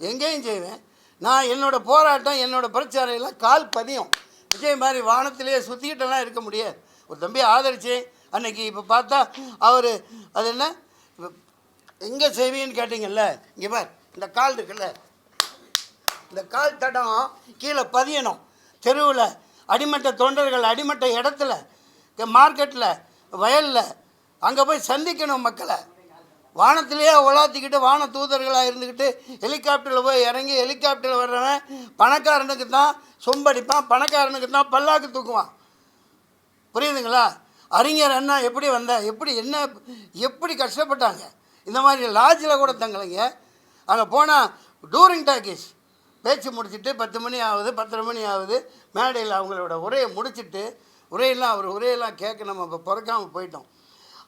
எங்கேயும் செய்வேன். நான் என்னோடய போராட்டம் என்னோட பிரச்சாரையெல்லாம் கால் பதியும். விஜய் மாதிரி வானத்திலேயே சுற்றிக்கிட்டெல்லாம் இருக்க முடியாது. ஒரு தம்பி ஆதரிச்சு அன்னைக்கு இப்போ பார்த்தா அவர் அது என்ன? எங்கே செய்வீன்னு கேட்டிங்கல்ல இங்கே பார் இந்த கால் இருக்குல்ல. இந்த கால் தடம் கீழே பதியணும். தெருவில் அடிமட்ட தொண்டர்கள் அடிமட்ட இடத்துல மார்க்கெட்டில் வயலில் அங்கே போய் சந்திக்கணும் மக்களை. வானத்திலேயே உலாத்திக்கிட்டு வான தூதர்களாக இருந்துக்கிட்டு ஹெலிகாப்டரில் போய் இறங்கி ஹெலிகாப்டரில் வர்றவன் பணக்காரனுக்கு தான் சொம்படிப்பான் பணக்காரனுக்கு தான் பல்லாக்கு தூக்குவான். புரியுதுங்களா? அறிஞர் அண்ணா எப்படி வந்த எப்படி என்ன எப்படி கஷ்டப்பட்டாங்க? இந்த மாதிரி லாட்ஜில் கூட தங்கலைங்க. அங்கே போனால் டூரிங் டாக்கீஸ் பேச்சு முடிச்சுட்டு பத்து மணி ஆகுது பத்தரை மணி ஆகுது. மேடையில் அவங்களோட உரையை முடிச்சிட்டு உரையெல்லாம் அவர் உரையெல்லாம் கேட்க நம்ம இப்போ பிறக்காமல் போயிட்டோம்.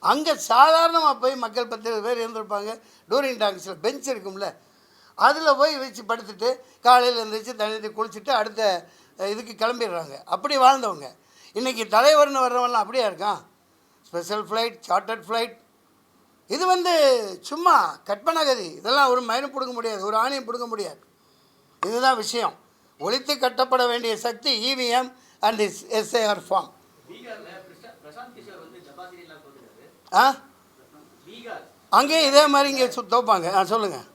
அங்கே சாதாரணமாக போய் மக்கள் பத்து பேர் இருந்திருப்பாங்க. டூரிங் டாக்கீஸில் பெஞ்ச் இருக்கும்ல. அதில் போய் வச்சு படுத்துட்டு காலையில் எழுந்திரிச்சு தண்ணி குளிச்சுட்டு அடுத்த இதுக்கு கிளம்பிடுறாங்க. அப்படி வாழ்ந்தவங்க. இன்றைக்கி தலைவர்னு வர்றவன்லாம் அப்படியே இருக்கான்? Special flight chartered flight. இது வந்து சும்மா கற்பனை கதி. இதெல்லாம் ஒரு மயனும் பிடுங்க முடியாது ஒரு ஆணையம் பிடுங்க முடியாது. இதுதான் விஷயம். ஒழித்து கட்டப்பட வேண்டிய சக்தி EVM and is SAR form ஆ? அங்கேயும் இதே மாதிரி இங்கே சு தோப்பாங்க. ஆ சொல்லுங்கள்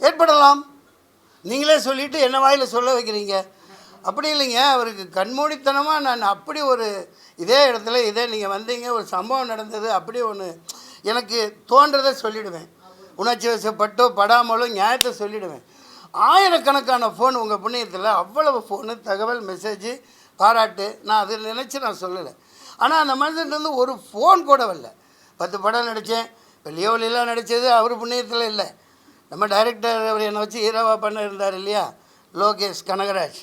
ஏற்படலாம். நீங்களே சொல்லிவிட்டு என்ன வாயில் சொல்ல வைக்கிறீங்க? அப்படி இல்லைங்க. அவருக்கு கண்மூடித்தனமாக நான் அப்படி ஒரு இதே இடத்துல இதே நீங்கள் வந்தீங்க ஒரு சம்பவம் நடந்தது அப்படி ஒன்று எனக்கு தோன்றதை சொல்லிவிடுவேன் உணர்ச்சி வசப்பட்டோ படாமலோ நியாயத்தை சொல்லிடுவேன். ஆயிரக்கணக்கான ஃபோன் உங்கள் புண்ணியத்தில் அவ்வளவு ஃபோனு தகவல் மெசேஜ் பாராட்டு. நான் அதை நினச்சி நான் சொல்லலை. ஆனால் அந்த மனிதன்லேருந்து ஒரு ஃபோன் கூட வரல. பத்து படம் நடித்தேன் இப்போ வெளியெல்லாம் நடித்தது அவர் புண்ணியத்தில் இல்லை. நம்ம டைரக்டர் அவர் என்னை வச்சு ஹீரோவாக பண்ணியிருந்தார் இல்லையா? லோகேஷ் கனகராஜ்.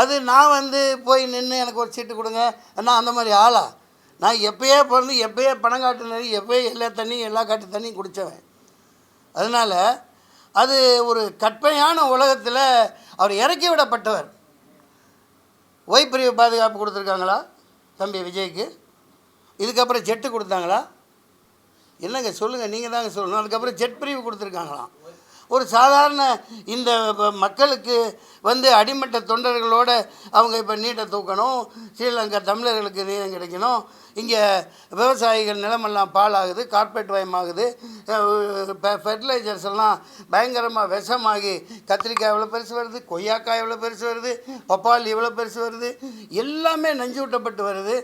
அது நான் வந்து போய் நின்று எனக்கு ஒரு சீட்டு கொடுங்க. நான் அந்த மாதிரி ஆளா? நான் எப்பயே பிறந்து எப்பயே பணம் காட்டுனது எப்பயே எல்லா தண்ணியும் எல்லா காட்டு தண்ணியும் குடித்தவன் அதனால் அது ஒரு கற்பையான உலகத்தில் அவர் இறக்கி விடப்பட்டவர். ஒய் பிரிவு பாதுகாப்பு கொடுத்துருக்காங்களா? தம்பி விஜய்க்கு. இதுக்கப்புறம் ஜெட்டு கொடுத்தாங்களா? என்னங்க சொல்லுங்கள் நீங்கள் தாங்க சொல்லணும் அதுக்கப்புறம் ஜெட் பிரிவு கொடுத்துருக்காங்களாம். ஒரு சாதாரண இந்த மக்களுக்கு வந்து அடிமட்ட தொண்டர்களோட அவங்க இப்போ நீட்டை தூக்கணும் ஸ்ரீலங்கா தமிழர்களுக்கு நீளம் கிடைக்கணும். இங்கே விவசாயிகள் நிலமெல்லாம் பாழாகுது கார்பரேட் வயமாகுது. ஃபெர்டிலைசர்ஸ் எல்லாம் பயங்கரமாக விஷமாகி கத்திரிக்காய் எவ்வளோ பெருசு வருது கொய்யாக்காய் எவ்வளோ பெருசு வருது பப்பாளி எவ்வளோ பெருசு வருது எல்லாமே நஞ்சு ஊட்டப்பட்டு வருது.